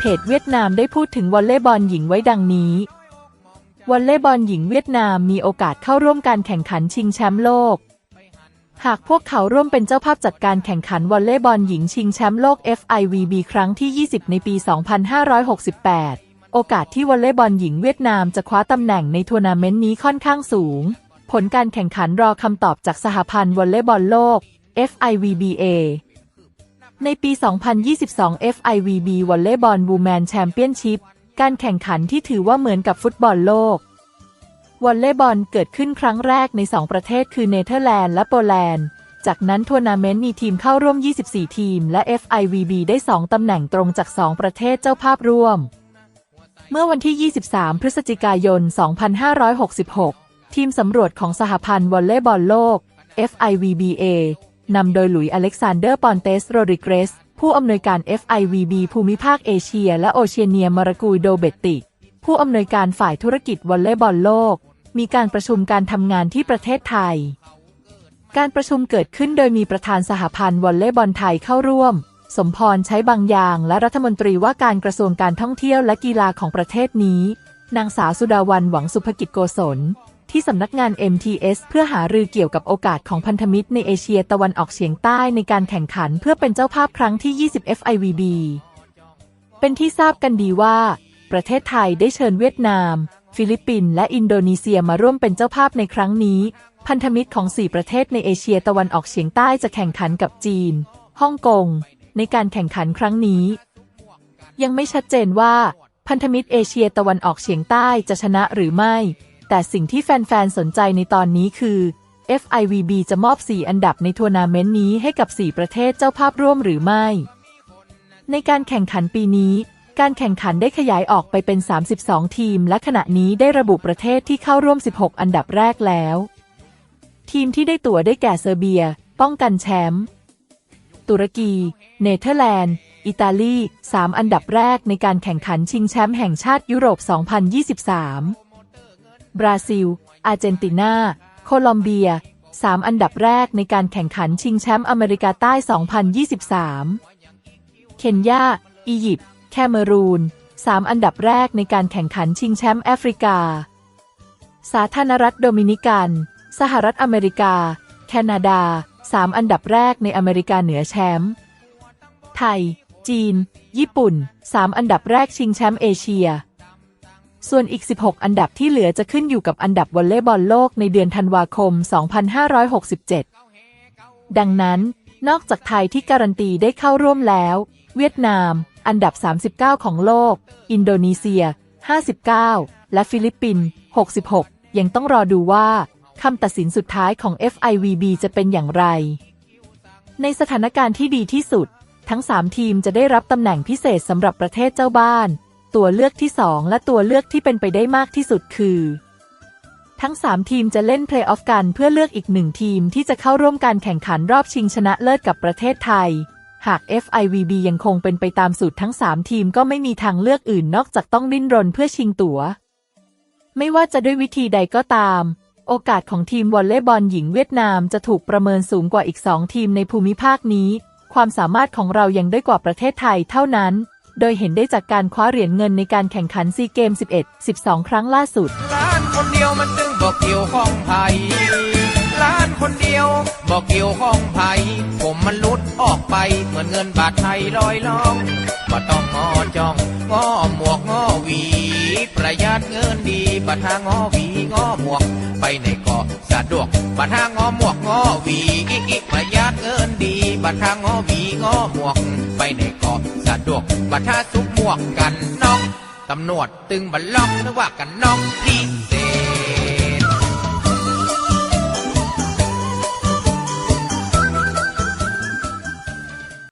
พจเวียดนามได้พูดถึงวอลเลย์บอลหญิงไว้ดังนี้วอลเลย์บอลหญิงเวียดนามมีโอกาสเข้าร่วมการแข่งขันชิงแชมป์โลก หากพวกเขาร่วมเป็นเจ้าภาพจัดการแข่งขันวอลเลย์บอลหญิงชิงแชมป์โลก FIVB ครั้งที่ 20 ในปี 2568 โอกาสที่วอลเลย์บอลหญิงเวียดนามจะคว้าตำแหน่งในทัวร์นาเมนต์นี้ค่อนข้างสูง ผลการแข่งขันรอคำตอบจากสหพันธ์วอลเลย์บอลโลก FIVBA ในปี 2022 FIVB วอลเลย์บอลวูแมนแชมเปี้ยนชิพ การแข่งขันที่ถือว่าเหมือนกับฟุตบอลโลก วอลเลย์บอลเกิดขึ้นครั้งแรกใน 2 ประเทศคือเนเธอร์แลนด์และโปแลนด์ จากนั้นทัวร์นาเมนต์มีทีมเข้าร่วม 24 ทีม และ FIVB ได้ 2 ตำแหน่งตรงจาก 2 ประเทศเจ้าภาพร่วม เมื่อวันที่ 23 พฤศจิกายน 2566 ทีมสำรวจของสหพันธ์วอลเลย์บอลโลก FIVBA นำโดยหลุยอเล็กซานเดอร์ปอนเตสโรดริเกสผู้อำนวยการ FIVB ภูมิภาคเอเชีย และโอเชียเนียมารากูยโดเบตติ ผู้อำนวยการฝ่ายธุรกิจวอลเลย์บอลโลก มีการประชุมการทำงานที่ประเทศไทย การประชุมเกิดขึ้นโดยมีประธานสหพันธ์วอลเลย์บอลไทยเข้าร่วม สมพรใช้บางอย่างและรัฐมนตรีว่าการกระทรวงการท่องเที่ยวและกีฬาของประเทศนี้ นางสาวสุดาวันหวังสุภกิจโกศล ที่สำนักงาน MTS เพื่อหารือเกี่ยวกับโอกาสของพันธมิตรในเอเชียตะวันออกเฉียงใต้ในการแข่งขันเพื่อเป็นเจ้าภาพครั้งที่ 20 FIVB เป็นที่ทราบกันดีว่า ประเทศไทยได้เชิญเวียดนาม ฟิลิปปินส์และอินโดนีเซียมาร่วมเป็นเจ้าภาพในครั้งนี้ พันธมิตรของ 4 ประเทศในเอเชียตะวันออกเฉียงใต้จะแข่งขันกับจีนฮ่องกงในการแข่งขันครั้งนี้ ยังไม่ชัดเจนว่า พันธมิตรเอเชียตะวันออกเฉียงใต้จะชนะหรือไม่ แต่สิ่งที่แฟน ๆ สนใจในตอนนี้คือ FIVB จะมอบ 4 อันดับในทัวร์นาเมนต์นี้ให้กับ 4 ประเทศเจ้าภาพร่วมหรือไม่ ในการแข่งขันปีนี้ การแข่งขันได้ขยายออกไปเป็น 32 ทีม และขณะนี้ได้ระบุประเทศที่เข้าร่วม 16 อันดับแรกแล้ว ทีมที่ได้ตั๋วได้แก่เซอร์เบีย ป้องกันแชมป์ตุรกี เนเธอร์แลนด์ อิตาลี 3 อันดับแรกในการแข่งขันชิงแชมป์แห่งชาติยุโรป 2023 บราซิล อาร์เจนตินา โคลอมเบีย 3 อันดับแรกในการแข่งขันชิงแชมป์อเมริกาใต้ 2023 เคนยา อียิปต์ แคเมรูน 3 อันดับแรกในการแข่งขันชิงแชมป์แอฟริกา สาธารณรัฐโดมินิกัน สหรัฐอเมริกา แคนาดา 3 อันดับแรกในอเมริกาเหนือแชมป์ ไทย จีน ญี่ปุ่น 3 อันดับแรกชิงแชมป์เอเชีย ส่วนอีก 16 อันดับที่เหลือจะขึ้นอยู่กับอันดับวอลเลย์บอลโลกในเดือนธันวาคม 2567 ดังนั้น นอกจากไทยที่การันตีได้เข้าร่วมแล้ว เวียดนาม อันดับ 39 ของโลก อินโดนีเซีย 59 และฟิลิปปินส์ 66 ยังต้องรอดูว่าคำตัดสินสุดท้ายของ FIVB จะเป็นอย่างไร ในสถานการณ์ที่ดีที่สุด ทั้ง 3 ทีมจะได้รับตำแหน่งพิเศษสำหรับประเทศเจ้าบ้าน ตัวเลือกที่2และตัวเลือกที่เป็นไปได้มากที่สุดคือ ทั้ง 3 ทีมจะเล่นเพลย์ออฟกันเพื่อเลือกอีกหนึ่งทีมที่จะเข้าร่วมการแข่งขันรอบชิงชนะเลิศกับประเทศไทย หาก FIVB ยังคงเป็นไปตามสูตรทั้ง 3 ทีมก็ไม่มีทางเลือกอื่นนอกจากต้องดิ้นรนเพื่อชิงตั๋ว ไม่ว่าจะด้วยวิธีใดก็ตามโอกาสของทีมวอลเลย์บอลหญิงเวียดนามจะถูกประเมินสูงกว่าอีก 2 ทีมในภูมิภาคนี้ ความสามารถของเรายังได้กว่าประเทศไทยเท่านั้น โดยเห็นได้จากการคว้าเหรียญเงินในการแข่งขันซีเกม 11 12 ครั้งล่าสุด ล้านคนเดียวมันจึงบอกเกี่ยวข้องไผล้านคนเดียวบอกเกี่ยวข้องไผผมมันหลุดออกไปเหมือนเงินบาทไทยลอยล่องบ่ต้องงอจ้องงอหมวกงอหวี ประหยัดเงินดีบัทางอหวีงอหมวก ไปในเกาะสะดวกบัทางงอหมวกงอหวีประหยัดเงินดีบัทางงอหวีงอหมวก วกบัตทาซุกหมวกกันน้องตำรวจตึงบัลล็อกนึกว่ากันน้องพี่เ